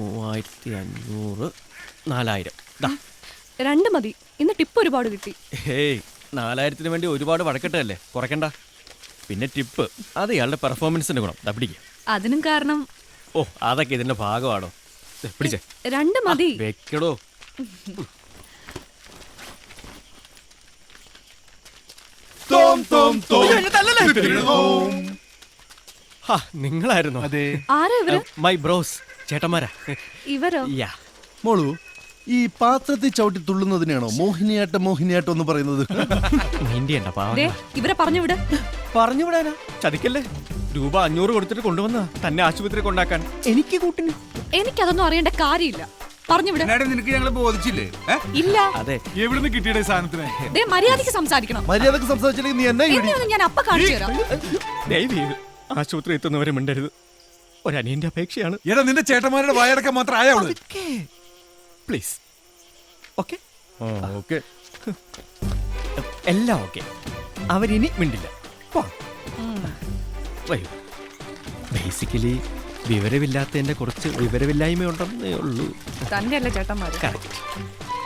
മൂവായിരത്തി അഞ്ഞൂറ് നാലായിരം. ദാ. രണ്ട് മതി. ഇന്ന് ടിപ്പ് ഒരുപാട് കിട്ടി. ഹേയ് നാലായിരത്തിന് വേണ്ടി ഒരുപാട് വഴക്കട്ടല്ലേ കുറയ്ക്കണ്ട. പിന്നെ ടിപ്പ്. അത് ഇയാളുടെ പെർഫോമൻസിന്റെ ഗുണം. ദാ പിടിക്ക്. അതിനും കാരണം? ഓ അതൊക്കെ ഇതിന്റെ ഭാഗമാണോ? ദേ, പിടിച്ചേ. രണ്ട് മതി. വെക്കടോ. ഹാ നിങ്ങളായിരുന്നു? അതെ. ആരാ ഇവർ? My bros. ചേട്ടന്മാരാ? ഇവരോ? യാ. മോളു ഈ പാത്രത്തിൽ ചവിട്ടി തുള്ളുന്നതിനാണോ മോഹിനിയാട്ടം മോഹിനിയാട്ടം എന്ന് പറയുന്നത്? നിന്റെയണ്ട പാവം ദേ ഇവരെ പറഞ്ഞു വിട്. പറഞ്ഞു വിടാനാ? ചതിക്കല്ലേ? രൂപ അഞ്ഞൂറ് കൊടുത്തിട്ട് കൊണ്ടുവന്ന തന്നെ ആശുപത്രി കൊണ്ടാക്കാൻ. എനിക്ക് കൂട്ടിന്. എനിക്കതൊന്നും അറിയേണ്ട കാര്യമില്ല. പറഞ്ഞു വിട്. നിനക്ക് ഞങ്ങളെ ബോധിച്ചില്ലേ? ഏ? ഇല്ല. അതെ. എവിടുന്ന് കിട്ടിയുടെ സാധനത്തിന്? ദേ മര്യാദയ്ക്ക് സംസാരിക്കണം. മര്യാദയ്ക്ക് സംസാരിച്ചില്ലെങ്കിൽ നീ എന്നെ ഇടി എന്നെയൊന്നും ഞാൻ അപ്പ കാണിച്ചു തരാം. ആശുപത്രി എത്തുന്നവരെ മിണ്ടരുത്. ഒരനിയന്റെ അപേക്ഷയാണ്. എടാ നിന്റെ ചേട്ടന്മാരുടെ വായടക്കം മാത്രം ആയവൾ പ്ലീസ് ഓക്കെ ഓക്കെ എല്ലാം ഓക്കെ അവരിനി മിണ്ടില്ല. ബേസിക്കലി വരൂ ബേസിക്കലി വിവരമില്ലാത്തതിന്റെ കുറച്ച് വിവരമില്ലായ്മ ഉണ്ടെന്നേ ഉള്ളൂ. തന്നെയല്ല ചേട്ടന്മാർ ചേട്ടന്മാര്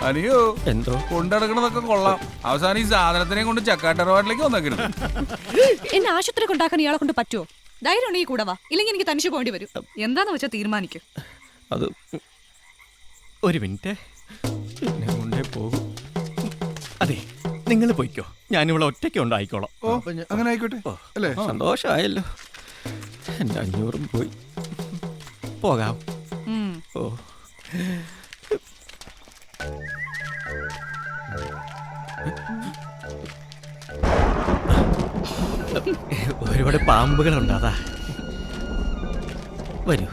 അനിയോ എന്തോ? കൊണ്ടടക്കണതൊക്കെ കൊള്ളാം. അവസാനം ഈ സാധനത്തിനെ കൊണ്ട് ചക്കാട്ടറവാട്ടിലേക്ക് വന്നേക്കണം. എന്നെ ആശുപത്രി കൊണ്ടാക്കാൻ ഇയാളെ കൊണ്ട് പറ്റുമോ ധൈര്യം ഉണ്ടെങ്കിൽ കൂടെ വാ. ഇല്ലെങ്കിൽ എനിക്ക് തനിച്ച് പോകേണ്ടി വരും. എന്താന്ന് വെച്ചാൽ തീരുമാനിക്കും. അത് ഒരു മിനിറ്റ്. കൊണ്ടേ പോകും. അതെ നിങ്ങൾ പോയിക്കോ. ഞാനിവിടെ ഒറ്റയ്ക്ക് ഉണ്ടായിക്കോളാം. ഓ അങ്ങനെ ആയിക്കോട്ടെ. ഓ, അല്ലേ? സന്തോഷമായല്ലോ. എന്റെ അഞ്ഞൂറും പോയി. പോകാം. ഉം. ഓ. ഒരുപാട് പാമ്പുകളുണ്ട് അതാ. വരൂ.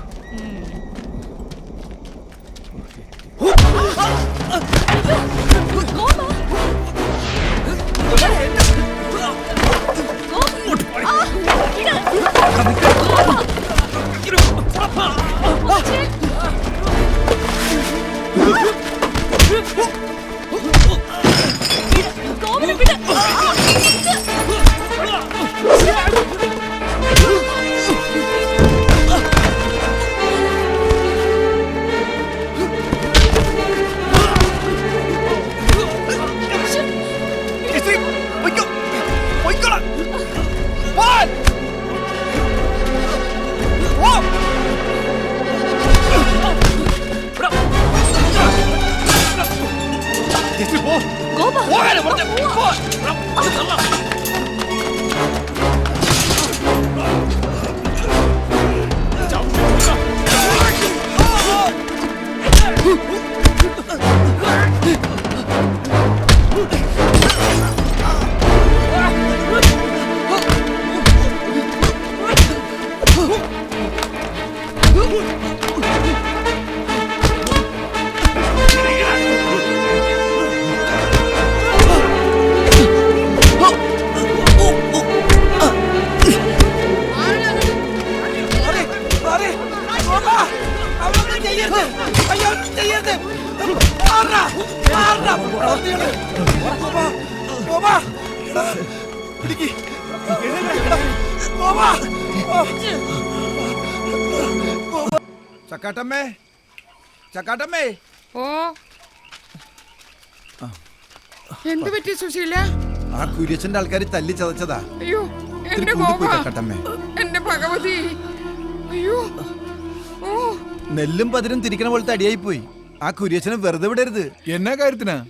ചക്കാട്ടമ്മേ. ചക്കാട്ടമ്മേ. ഓ. എന്ത് പറ്റി സുശീല? ആ കുര്യച്ചന്റെ ആൾക്കാർ തല്ലി ചതച്ചതാ. അയ്യോ എന്റെ ചക്കാട്ടമ്മേ. എന്റെ ഭഗവതി. അയ്യോ. ഓ. നെല്ലും പതിരും തിരിക്കണ പോലത്തെ അടിയായി പോയി ആ കുര്യച്ചനെ വെറുതെ വിടരുത്. എന്നാ കാര്യത്തിനാ?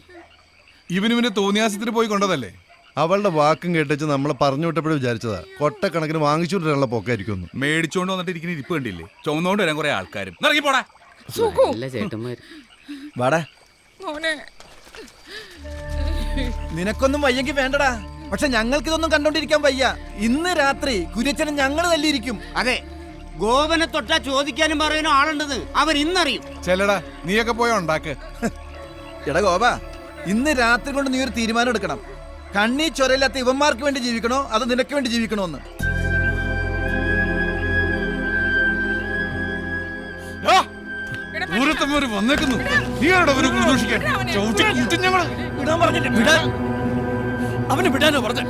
ഇവനിവന്റെ തോന്നിയാസത്തിന് പോയി കൊണ്ടതല്ലേ? അവളുടെ വാക്കും കേട്ടിച്ച് നമ്മൾ പറഞ്ഞു വിട്ടപ്പോഴും വിചാരിച്ചതാ. കൊട്ടക്കണക്കിന് വാങ്ങിച്ചുകൊണ്ടിരാനുള്ള പൊക്കായിരിക്കും മേടിച്ചോണ്ട് വന്നിട്ട് ഇരിക്കുന്ന ഇരിപ്പ് കണ്ടില്ലേ? ചുമന്നോണ്ട് വരാൻ കുറെ ആൾക്കാരും. ഇറങ്ങി പോടാ. വാടാ. മോനെ. നിനക്കൊന്നും വയ്യെങ്കിൽ വേണ്ടടാ. പക്ഷെ ഞങ്ങൾക്ക് ഇതൊന്നും കണ്ടോണ്ടിരിക്കാൻ വയ്യ. ഇന്ന് രാത്രി കുര്യച്ചനെ ഞങ്ങൾ തല്ലിയിരിക്കും. അതെ. ഗോപനെ തൊട്ടാ ചോദിക്കാനും പറയാനും ആളുണ്ടെന്ന് അവൻ ഇന്നറിയും ചെല്ലടാ നീയൊക്കെ പോയ ഉണ്ടാക്ക്. എടാ ഗോപ ഇന്ന് രാത്രി കൊണ്ട് നീ ഒരു തീരുമാനം എടുക്കണം. കണ്ണീ ചൊരയില്ലാത്ത ഇവന്മാർക്ക് വേണ്ടി ജീവിക്കണോ? അത് നിനക്ക് വേണ്ടി ജീവിക്കണോ എന്ന് ദൂരത്തമ്മര് വന്നേക്കുന്നു. നീ ആരുടെ ഒരു പ്രതീക്ഷിക്കാൻ ചവിട്ടി കൂട്ടി ഞങ്ങൾ. വിടാൻ പറഞ്ഞില്ല വിടാൻ. അവനെ വിടാനോ പറഞ്ഞ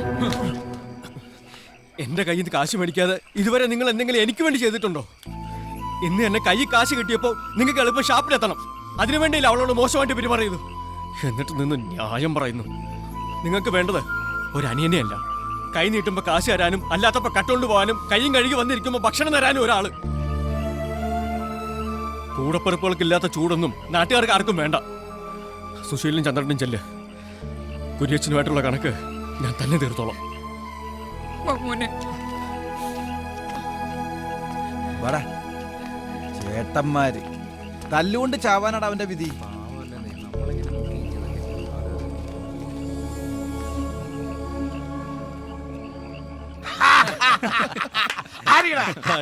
എന്റെ കയ്യിൽ നിന്ന് കാശ് മേടിക്കാതെ ഇതുവരെ നിങ്ങൾ എന്തെങ്കിലും എനിക്ക് വേണ്ടി ചെയ്തിട്ടുണ്ടോ? ഇന്ന് എന്നെ കൈ കാശ് കിട്ടിയപ്പോ നിങ്ങൾക്ക് എളുപ്പം ഷാപ്പിലെത്തണം. അതിനുവേണ്ടിയില്ല അവളോട് മോശമായിട്ട് പെരുമാറിയത്? എന്നിട്ട് നിന്ന് ന്യായം പറയുന്നു. നിങ്ങൾക്ക് വേണ്ടത് ഒരു അനിയനെയല്ല കൈ നീട്ടുമ്പോ കാശ് തരാനും അല്ലാത്തപ്പോ കട്ടുകൊണ്ട് പോകാനും കൈയും കഴുകി വന്നിരിക്കുമ്പോ ഭക്ഷണം തരാനും ഒരാൾ. കൂടപ്പിറപ്പുകൾക്കില്ലാത്ത ചൂടൊന്നും നാട്ടുകാർക്ക് ആർക്കും വേണ്ട. സുശീലിനും ചന്ദ്രനും ചെല്ല്. കുര്യച്ചനുമായിട്ടുള്ള കണക്ക് ഞാൻ തന്നെ തീർത്തോളാം. വാ മോനെ വാടാ. ചേട്ടന്മാര്. തല്ലുകൊണ്ട് ചാവാനാണ് അവന്റെ വിധി. എന്താ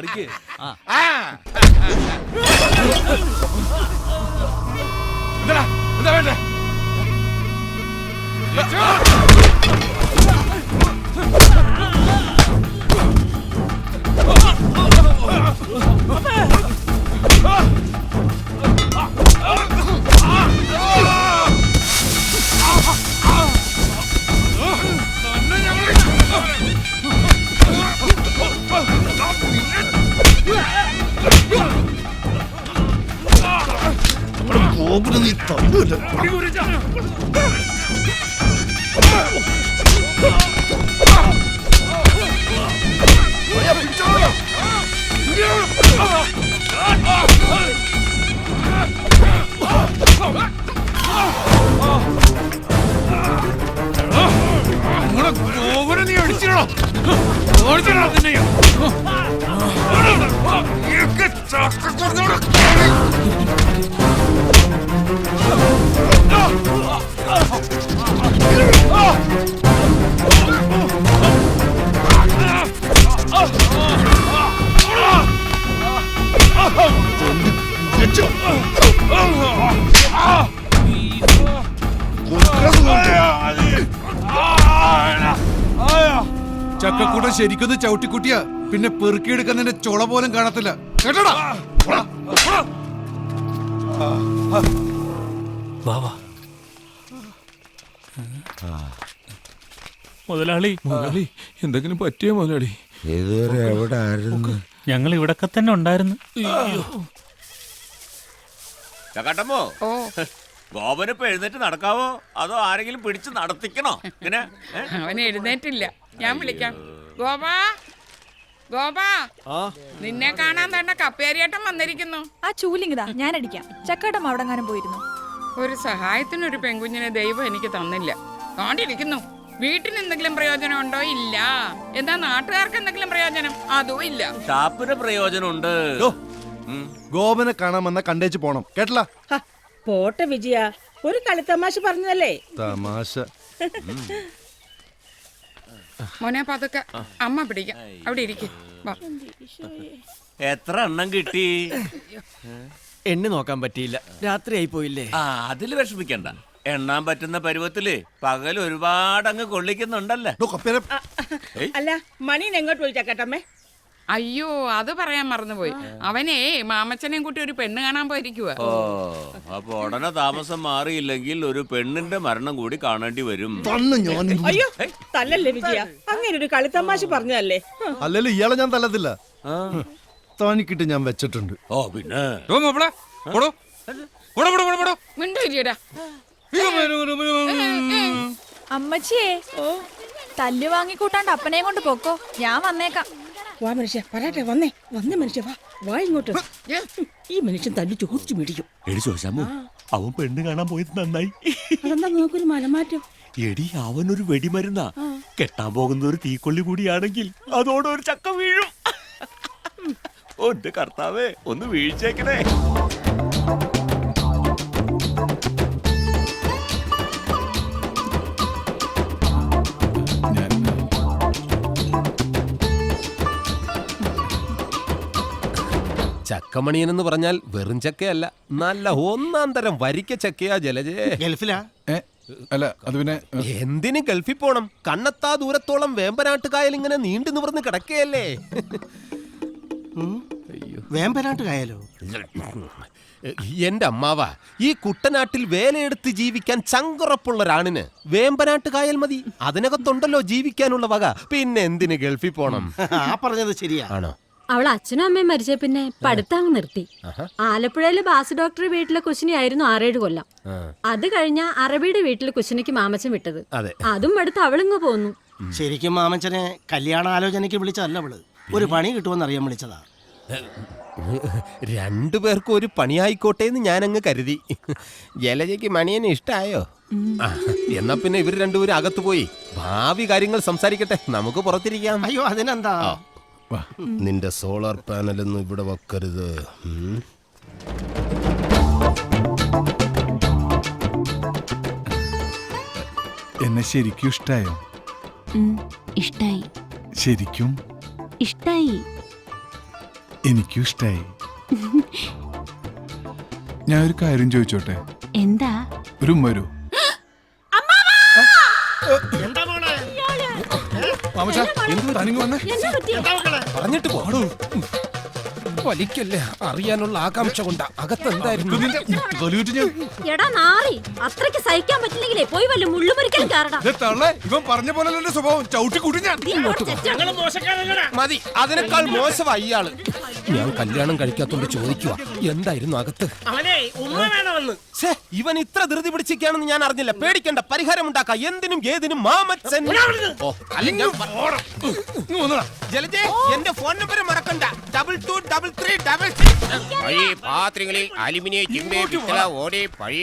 നീ അടിച്ചിടോ ഓടിച്ചിടോ നിന്നെ ഇതൊക്കെ ചാക്കച്ചോടോടെ ചക്കക്കൂട്ടം ശരിക്കൊന്ന് ചവിട്ടിക്കുട്ടിയ പിന്നെ പെറുക്കിയെടുക്കുന്നതിന്റെ ചുള പോലും കാണത്തില്ല. കേട്ടോടാ? മുതലാളി. മുതലാളി എന്തെങ്കിലും പറ്റിയോ മുതലാളി? ഇതുവരെ എവിടെ ആയിരുന്നു ഞങ്ങൾ ഇവിടൊക്കെ തന്നെ ഉണ്ടായിരുന്നു. ചക്കാട്ടമ്മോ ഗോപനിപ്പോ എഴുന്നേറ്റ് നടക്കാവോ? അതോ ആരെങ്കിലും പിടിച്ച് നടത്തിക്കണോ? ഇങ്ങനെ? അവൻ എഴുന്നേറ്റില്ല. ഞാൻ വിളിക്കാം. ഗോപാ ഗോപാ. നിന്നെ കാണാൻ തന്നെ കപ്പേരിയേട്ടൻ വന്നിരിക്കുന്നു. ആ ചൂലിങ്ങിതാ ഞാൻ അടിക്കാം ചക്കാട്ടം അവിടെങ്ങാനും പോയിരുന്നു. ഒരു സഹായത്തിനൊരു പെൺകുഞ്ഞിനെ ദൈവം എനിക്ക് തന്നില്ല. കാണ്ടിരിക്കുന്നു വീട്ടിന് എന്തെങ്കിലും പ്രയോജനം ഉണ്ടോ? ഇല്ല. എന്താ നാട്ടുകാർക്ക് എന്തെങ്കിലും പ്രയോജനം? അതും ഇല്ല. ഷാപ്പിന് പ്രയോജനമുണ്ട്. ഗോപനെ കാണാമെന്ന കണ്ടേച്ച് പോണം. കേട്ടല പോട്ടെ വിജയ. ഒരു കളിത്തമാശ പറഞ്ഞതല്ലേ? തമാശ. മോനെ പതുക്കെ അമ്മ പിടിക്കാം. അവിടെ ഇരിക്കും. വാ. എത്ര എണ്ണം കിട്ടി? എണ്ണി നോക്കാൻ പറ്റിയില്ല. രാത്രിയായി പോയില്ലേ? ആ അതിൽ വിഷമിക്കണ്ട. എണ്ണാൻ പറ്റുന്ന പരുവത്തിൽ പകൽ ഒരുപാട് അങ്ങ് കൊള്ളിക്കുന്നുണ്ടല്ലേ അല്ല മണി എങ്ങോട്ട് പോയി ചക്കട്ടമ്മേ അയ്യോ അത് പറയാൻ മറന്നുപോയി. അവനേ മാമച്ചനെയും കൂട്ടി ഒരു പെണ്ണ് കാണാൻ പോയിരിക്കുക ഓ അപ്പൊ ഉടനെ താമസം മാറിയില്ലെങ്കിൽ ഒരു പെണ്ണിന്റെ മരണം കൂടി കാണേണ്ടി വരും. അയ്യോ തല്ലല്ലേ വിജയ? അങ്ങനെ ഒരു കളിത്തമാശ പറഞ്ഞതല്ലേ. അല്ലല്ലോ ഇയാളെ ഞാൻ തല്ലത്തില്ല. തനിക്കിട്ട് ഞാൻ വെച്ചിട്ടുണ്ട്. ഓ പിന്നെ? ഓ മാപ്പിള പോടോ. പോടോ പോടോ പോടോ പോടോ. മിണ്ടൂരിയടാ അമ്മച്ചിയേ തല്ല് വാങ്ങിക്കൂട്ടാണ്ട് അപ്പനെ കൊണ്ട് പോക്കോ. ഞാൻ വന്നേക്കാം. വാ മനുഷ്യ പറയട്ടെ വന്നേ. വന്നേ മനുഷ്യ വാ. വാ ഇങ്ങോട്ട്. ഈ മനുഷ്യൻ തല്ലി ചോദിച്ചു മേടിക്കും. എടി അവൻ പെണ്ണ് കാണാൻ പോയത് നന്നായി. അതെന്താ നോക്കൊരു മലമാറ്റം? എടി അവനൊരു വെടിമരുന്നാ. കെട്ടാൻ പോകുന്ന ഒരു തീക്കൊള്ളി കൂടിയാണെങ്കിൽ അതോടെ ഒരു ചക്ക വീഴും. ഒന്റെ കർത്താവേ ഒന്ന് വീഴ്ചേക്കണേ ചക്കമണിയൻ എന്ന് പറഞ്ഞാൽ വെറും ചക്കയല്ല നല്ല ഒന്നാം തരം വരിക്ക ചക്കയാ ജലജേ. ഗൾഫിലാ? ഏ, അല്ല അത് പിന്നെ എന്തിന് ഗൾഫിൽ പോണം? കണ്ണത്താ ദൂരത്തോളം വേമ്പനാട്ടുകായൽ ഇങ്ങനെ നീണ്ടു നിവർന്ന് കിടക്കുകയല്ലേ വേമ്പനാട്ട് കായലോ എന്റെ അമ്മാവ ഈ കുട്ടനാട്ടിൽ വേലയെടുത്ത് ജീവിക്കാൻ ചങ്കുറപ്പുള്ള ഒരാണിന് വേമ്പനാട്ട് കായൽ മതി. അതിനകത്തുണ്ടല്ലോ ജീവിക്കാനുള്ള വക. പിന്നെ എന്തിന് ഗൾഫിൽ പോണം? ആ പറഞ്ഞത് ശരിയാണോ അവൾ അച്ഛനും അമ്മയും മരിച്ച പിന്നെ പഠിത്തം അങ്ങ് നിർത്തി. ആലപ്പുഴയിലെ ബാസ് ഡോക്ടർ വീട്ടിലെ കുശിനിയായിരുന്നു ആറേഴ് കൊല്ലം. അത് കഴിഞ്ഞ അറബിയുടെ വീട്ടിലെ കുശിനിക്ക് മാമച്ചൻ വിട്ടത്. അതെ. അതും അടുത്ത് അവളിങ്ങ് പോന്നു. ശരിക്കും മാമച്ചനെ കല്യാണ ആലോചനയ്ക്ക് വിളിച്ചല്ല അവൾ. ഒരു പണി കിട്ടുമെന്ന് അറിയാൻ വിളിച്ചതാ. രണ്ടു പേർക്കും ഒരു പണിയായിക്കോട്ടെ എന്ന് ഞാൻ അങ്ങ് കരുതി. ജലജയ്ക്ക് മണിയനെ ഇഷ്ടായോ? എന്നാ പിന്നെ ഇവർ രണ്ടുപേരും അകത്തു പോയി. ഭാവി കാര്യങ്ങൾ സംസാരിക്കട്ടെ. നമുക്ക് പുറത്തിരിക്കാം. അയ്യോ അതിനെന്താ? നിന്റെ സോളാർ പാനലൊന്നും ഇവിടെ വെക്കരുത്. എന്നെ ശരിക്കും ഇഷ്ടായോ? ഇഷ്ടായി. ശരിക്കും? ഇഷ്ടായി? എനിക്കും ഇഷ്ടായി ഞാൻ ഒരു കാര്യം ചോദിച്ചോട്ടെ? എന്താ? ഒരു മരു വരൂ എന്താ തനിങ്ങ് വന്നേ. പറഞ്ഞിട്ട് പോടൂ. വലിക്കല്ലേ? അറിയാനുള്ള ആകാംക്ഷ കൊണ്ട്. അകത്ത് എന്തായിരുന്നു? നിന്റെ തൊലിവിട്ട് ഞാൻ എടാ നാറി അത്രയ്ക്ക് സഹിക്കാൻ പറ്റില്ലെങ്കിലേ പോയി വല്ല മുള്ളുമുറിക്കൽ കാരണം ഇവൻ പറഞ്ഞ പോലെ സ്വഭാവം. ചവിട്ടി കൂട്ടി ഞാൻ. മതി അതിനേക്കാൾ മോശമായി ഇയാൾ. ഞാൻ കല്യാണം കഴിക്കാത്തോണ്ട് ചോദിക്കുക എന്തായിരുന്നു അകത്ത്? അവനെ ഉമ്മ വേണമെന്ന്. ഛേ, ഇവൻ ഇത്ര ധൃതി പിടിച്ചിരിക്കുകയാണെന്ന് ഞാൻ അറിഞ്ഞില്ല. പേടിക്കണ്ട പരിഹാരം ഉണ്ടാക്കാം. എന്തിനും ഏതിനും മാമച്ചൻ. ഓ, അല്ല, ഞാൻ പ- ജലജേ എന്റെ ഫോൺ നമ്പർ മറക്കണ്ട. Double two double three double six പഴയ പാത്രങ്ങളിൽ അലുമിനിയം ചിമ്മേ പിത്തള ഓടെ പഴയ